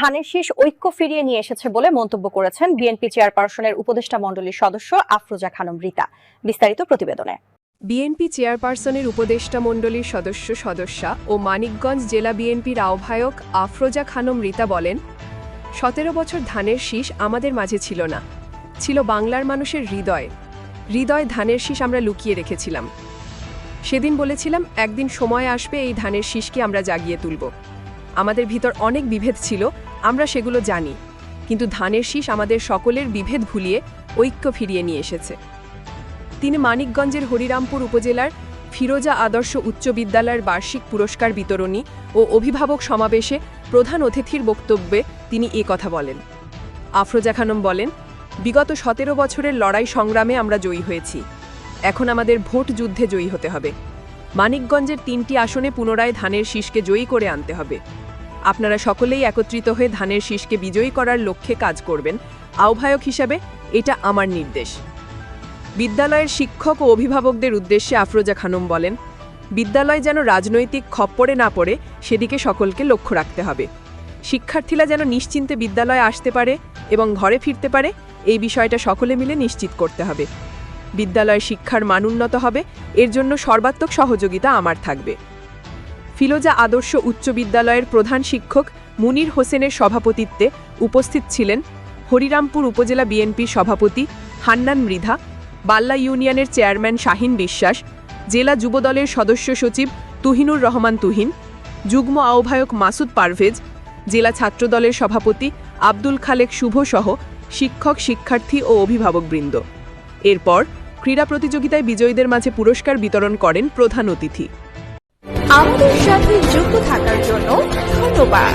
ধানের শীষ ঐক্য ফিরিয়ে নিয়ে এসেছে বলে মন্তব্য করেছেন বিএনপি চেয়ারপারসনের উপদেষ্টা মণ্ডলীর সদস্য আফরোজা খানম রীতা। বিস্তারিত প্রতিবেদনে। বিএনপি চেয়ারপারসনের উপদেষ্টা মণ্ডলীর সদস্য সদস্যা ও মানিকগঞ্জ জেলা বিএনপির আহ্বায়ক আফরোজা খানম রীতা বলেন, সতেরো বছর ধানের শীষ আমাদের মাঝে ছিল না। ছিল বাংলার মানুষের হৃদয়। হৃদয় ধানের শীষ আমরা লুকিয়ে রেখেছিলাম। সেদিন বলেছিলাম, একদিন সময় আসবে এই ধানের শীষকে আমরা জাগিয়ে তুলব। আমাদের ভিতর অনেক বিভেদ ছিল, আমরা সেগুলো জানি। কিন্তু ধানের শীষ আমাদের সকলের বিভেদ ভুলিয়ে ঐক্য ফিরিয়ে নিয়ে এসেছে। তিনি মানিকগঞ্জের হরিরামপুর উপজেলার ফিরোজা আদর্শ উচ্চ বিদ্যালয়ের বার্ষিক পুরস্কার বিতরণী ও অভিভাবক সমাবেশে প্রধান অতিথির বক্তব্যে তিনি এ কথা বলেন। আফরোজা খানম বলেন, বিগত সতেরো বছরের লড়াই সংগ্রামে আমরা জয়ী হয়েছি। এখন আমাদের ভোট যুদ্ধে জয়ী হতে হবে। মানিকগঞ্জের তিনটি আসনে পুনরায় ধানের শীষকে জয়ী করে আনতে হবে। আপনারা সকলেই একত্রিত হয়ে ধানের শীষকে বিজয়ী করার লক্ষ্যে কাজ করবেন। আহ্বায়ক হিসাবে এটা আমার নির্দেশ। বিদ্যালয়ের শিক্ষক ও অভিভাবকদের উদ্দেশ্যে আফরোজা খানম বলেন, বিদ্যালয় যেন রাজনৈতিক খপ্পরে না পড়ে, সেদিকে সকলকে লক্ষ্য রাখতে হবে। শিক্ষার্থীরা যেন নিশ্চিন্তে বিদ্যালয়ে আসতে পারে এবং ঘরে ফিরতে পারে, এই বিষয়টা সকলে মিলে নিশ্চিত করতে হবে। বিদ্যালয় শিক্ষার মান উন্নত হবে, এর জন্য সর্বাত্মক সহযোগিতা আমার থাকবে। ফিলোজা আদর্শ উচ্চ বিদ্যালয়ের প্রধান শিক্ষক মুনির হোসেনের সভাপতিত্বে উপস্থিত ছিলেন হরিরামপুর উপজেলা বিএনপির সভাপতি হান্নান মৃধা, বাল্লা ইউনিয়নের চেয়ারম্যান শাহিন বিশ্বাস, জেলা যুবদলের সদস্য সচিব তুহিনুর রহমান তুহিন, যুগ্ম আহ্বায়ক মাসুদ পারভেজ, জেলা ছাত্রদলের সভাপতি আব্দুল খালেক শুভ সহ শিক্ষক, শিক্ষার্থী ও অভিভাবকবৃন্দ। এরপর ক্রীড়া প্রতিযোগিতায় বিজয়ীদের মাঝে পুরস্কার বিতরণ করেন প্রধান অতিথি। আমাদের সাথে যুক্ত থাকার জন্য ধন্যবাদ।